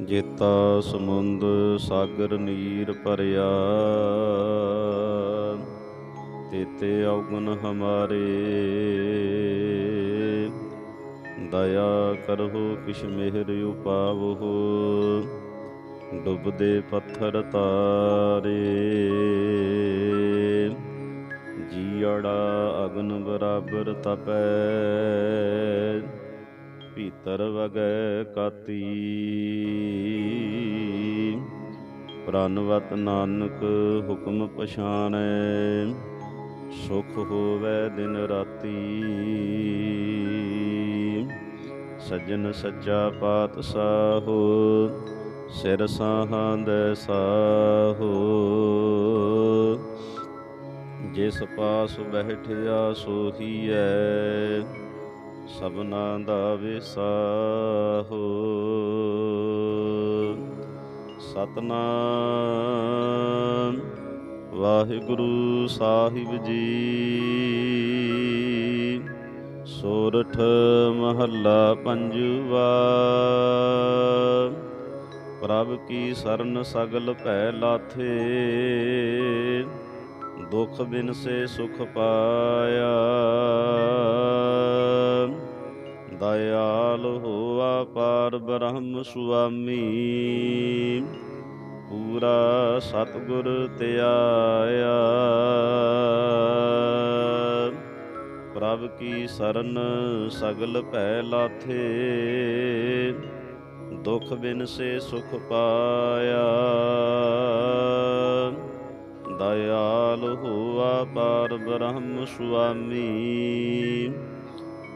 ਜੇਤਾ ਸਮੁੰਦ ਸਾਗਰ ਨੀਰ ਭਰਿਆ। ਤੇਤੇ ਔਗਨ ਹਮਾਰੇ। ਦਇਆ ਕਰਹੁ ਕਿਛ ਮਿਹਰ ਉਪਾਵਹੁ। ਡੁੱਬਦੇ ਪੱਥਰ ਤਾਰੇ। ਜੀੜਾ ਅਗਨ ਬਰਾਬਰ ਤਪੈ। ਭੀਤਰ ਵਗੈ ਕਾਤੀ। ਪ੍ਰਨਵਤ ਨਾਨਕ ਹੁਕਮ ਪਛਾਣੈ, ਸੁਖ ਹੋਵੇ ਦਿਨ ਰਾਤੀ। ਸੱਜਣ ਸੱਚਾ ਪਾਤਸ਼ਾਹੋ, ਸਿਰ ਸਾਹਾਂ ਦੇ ਸਾਹੋ। ਜਿਸ ਪਾਸ ਬੈਠਿਆ ਸੋਹੀਐ ਸਭਨਾ ਦਾ ਵਿਸਾਹੋ। ਸਤਨਾਮ ਵਾਹਿਗੁਰੂ ਸਾਹਿਬ ਜੀ। ਸੋਰਠ ਮਹੱਲਾ ਪੰਜਵਾ। ਪ੍ਰਭ ਕੀ ਸਰਨ ਸਗਲ ਭੈ ਲਾਥੇ। ਦੁਖ ਬਿਨ ਸੇ ਸੁਖ ਪਾਇਆ। ਦਇਆਲ ਹੋਆ ਪਾਰ ਬ੍ਰਹਮ ਸੁਆਮੀ। ਪੂਰਾ ਸਤਗੁਰ ਧਿਆਇਆ ਪ੍ਰਭ ਕੀ ਸਰਨ ਸਗਲ ਭੈ ਲਾਥੇ। ਦੁਖ ਬਿਨ ਸੇ ਸੁਖ ਪਾਇਆ। ਦਇਆਲ ਹੋਆ ਪਾਰ ਬ੍ਰਹਮ ਸੁਆਮੀ।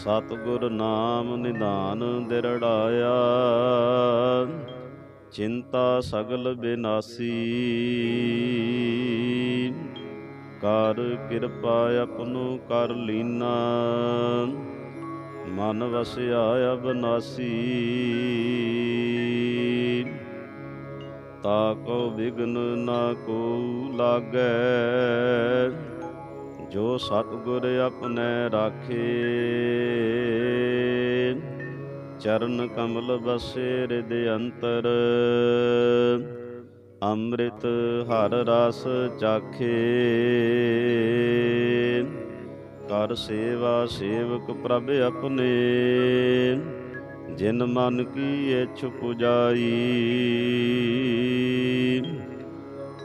ਸਤਿਗੁਰ ਨਾਮ ਨਿਧਾਨ ਦਿਰੜਾਇਆ। ਚਿੰਤਾ ਸਗਲ ਬਿਨਾਸੀ। ਕਰ ਕਿਰਪਾ ਆਪਣੋ ਕਰ ਲੀਨਾ। ਮਨ ਵਸਿਆ ਅਬਨਾਸੀ। ਤਾ ਕੋ ਵਿਗਨ ਨਾ ਕੋ ਲਾਗੈ। ਜੋ ਸਤਿਗੁਰ ਆਪਣੇ ਰਾਖੇ। ਚਰਨ ਕਮਲ ਬਸੇ ਹਿਰਦ ਅੰਤਰ, ਅੰਮ੍ਰਿਤ ਹਰ ਰਸ ਚਾਖੇ। ਕਰ ਸੇਵਾ ਸੇਵਕ ਪ੍ਰਭ ਆਪਣੇ, ਜਿਨ ਮਨ ਕੀ ਇਛ ਪੁਜਾਈ